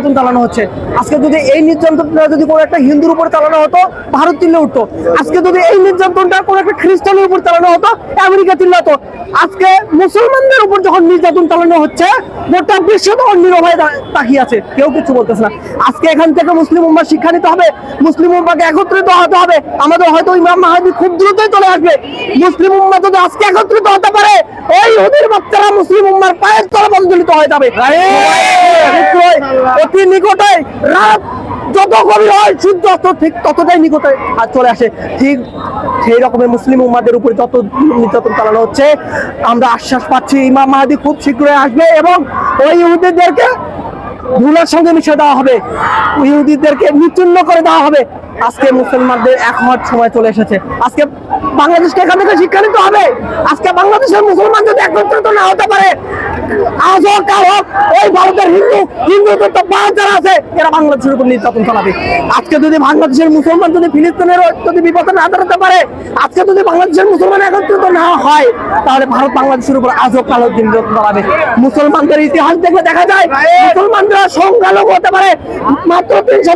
নির্যাতন চালানো হচ্ছে। আজকে যদি এই নির্যাতনটা যদি কোনো একটা হিন্দুর উপর চালানো হতো ভারত চিল্লে উঠতো। আজকে যদি এই নির্যাতনটা কোনো একটা খ্রিস্টানের উপর চালানো হতো আমেরিকা চিল্লাতো আজকে মুসলমানদের উপর যখন নির্যাতন চালানো হচ্ছে গোটা বিশ্ব তখন নিরভয় তাকিয়ে আছে। কেউ কিছু বলতেছে না। আজকে এখান থেকে মুসলিম উম্মার শিক্ষা নিতে হবে। মুসলিম উম্মাকে একত্রিত হতে হবে। আমাদের হয়তো ইমাম মাহাদি খুব দ্রুতই চলে আসবে। মুসলিম উম্মা যদি আজকে একত্রিত হতে পারে ওই ওদের বাচ্চারা মুসলিম উম্মার পায়ের তলে বন্ধলিত হয়ে যাবে। অতি নিকটে রাত যত গভীর হয় সূর্য অস্ত ঠিক ততটাই নিকটে আর চলে আসে। ঠিক সেই রকমের মুসলিম উম্মাদের উপরে যত নির্যাতন চালানো হচ্ছে, আমরা আশ্বাস পাচ্ছি, ইমাম মাহাদি খুব শীঘ্রই আসবে এবং ওই ইহুদিদেরকে ধুলার সঙ্গে মিশে দেওয়া হবে। ইহুদিদেরকে নিচুন্ন করে দেওয়া হবে। আজকে মুসলমানদের এক হওয়ার সময় চলে এসেছে। আজকে বাংলাদেশকে এখান থেকে শিক্ষা নিতে হবে। আজকে বাংলাদেশের মুসলমান যদি একত্রিত না হতে পারে আজ হোক কাল হোক, ওই ভারতের হিন্দু, হিন্দুদের তো পাঁচ যারা আছে, এরা বাংলাদেশের উপর নির্যাতন চালাবে। আজকে যদি বাংলাদেশের মুসলমান যদি ফিলিস্তিনের যদি বিপদে না দাঁড়াতে পারে, আজকে যদি বাংলাদেশের মুসলমান একত্রিত না হয়, তাহলে ভারত বাংলাদেশের উপর আজও কালো চালাবে মুসলমানদের ইতিহাস দেখলে দেখা যায়, মুসলমানরা সংখ্যালঘু হতে পারে, মাত্র তেরো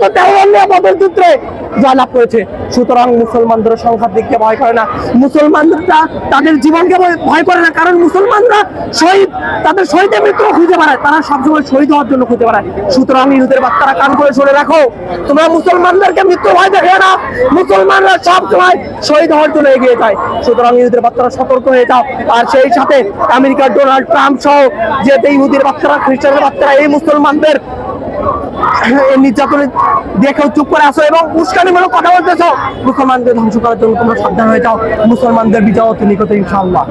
জয়লাভ করেছে। সুতরাং মুসলমানদের সংখ্যার দিককে ভয় করে না। মুসলমানরা তাদের জীবনকে ভয় করে না, কারণ মুসলমানরা শহীদ তাদের শহীদের মৃত্যু খুঁজে বেড়ায়। তারা সবসময় শহীদ হওয়ার জন্য খুঁজে বেড়ায়। সুতরাং ইহুদের বাচ্চারা কান করে সরে রাখো। তোমরা মুসলমানদেরকে মৃত্যু ভয় দেখে না। মুসলমানরা সব সময় শহীদ হওয়ার জন্য এগিয়ে যায়। সুতরাং ইহুদের বাচ্চারা সতর্ক হয়ে যাও। আর সেই সাথে আমেরিকার ডোনাল্ড ট্রাম্প সহ যে ইহুদের বাচ্চারা খ্রিস্টানের বাচ্চারা এই মুসলমানদের এই নির্যাতনে দেখেও চুপ করে আসো এবং উস্কানিমূলক কথা বলতেছো মুসলমানদের ধ্বংস করার জন্য তোমরা সাবধান হয়ে যাও। মুসলমানদের বিজয় অতি নিকটে ইনশাআল্লাহ।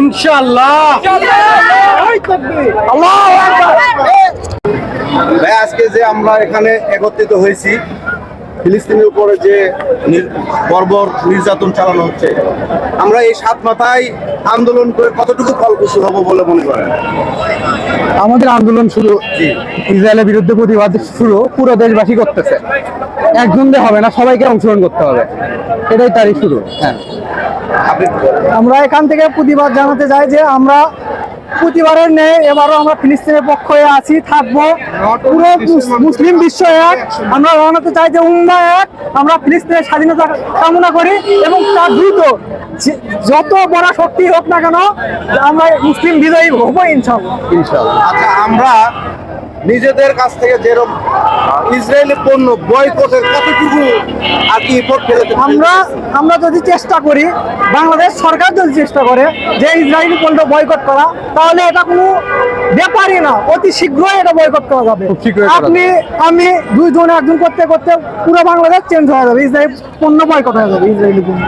ইনশাআল্লাহ। আল্লাহ আজকে যে আমরা এখানে একত্রিত হয়েছি ফিলিস্তিনের উপরে যে বর্বর নির্যাতন চালানো হচ্ছে আমরা এই সাত মাথায় আন্দোলন করে কতটুকু ফলপ্রসূ হব বলে মনে করেন? আমাদের আন্দোলন শুরু ইসরায়েলের বিরুদ্ধে প্রতিবাদ শুরু পুরো দেশবাসী করতেছে। একজন হবে না সবাইকে অংশগ্রহণ করতে হবে। এটাই তারই শুরু। হ্যাঁ। আমরা এখান থেকে প্রতিবাদ জানাতে চাই যে আমরা প্রতিবারের নেই এবারও আমরা ফিলিস্তিনের পক্ষ হয়ে আছি, থাকব। পুরো মুসলিম বিশ্ব এক। আমরা জানাতে চাই যে উম্মা এক। আমরা ফিলিস্তিনের স্বাধীনতা কামনা করি এবং তার দ্রুত যত বড় শক্তি হোক না কেন, আমরা মুসলিম বিজয়ী হব ইনশাল্লাহ। ইনশাআল্লাহ আচ্ছা আমরা নিজেদের কাছ থেকে যেরকম ইসরায়েলি পণ্য বয়কটের কতটুকু আর কি আমরা আমরা যদি চেষ্টা করি বাংলাদেশ সরকার যদি চেষ্টা করে যে ইসরায়েলি পণ্য বয়কট করা তাহলে এটা কোনো ব্যাপারই না। অতি শীঘ্রই এটা বয়কট করা যাবে। আপনি আমি দুইজন একজন করতে করতে পুরো বাংলাদেশ চেঞ্জ হয়ে যাবে। ইসরায়েল পণ্য বয়কট হয়ে যাবে ইসরায়েলি পণ্য।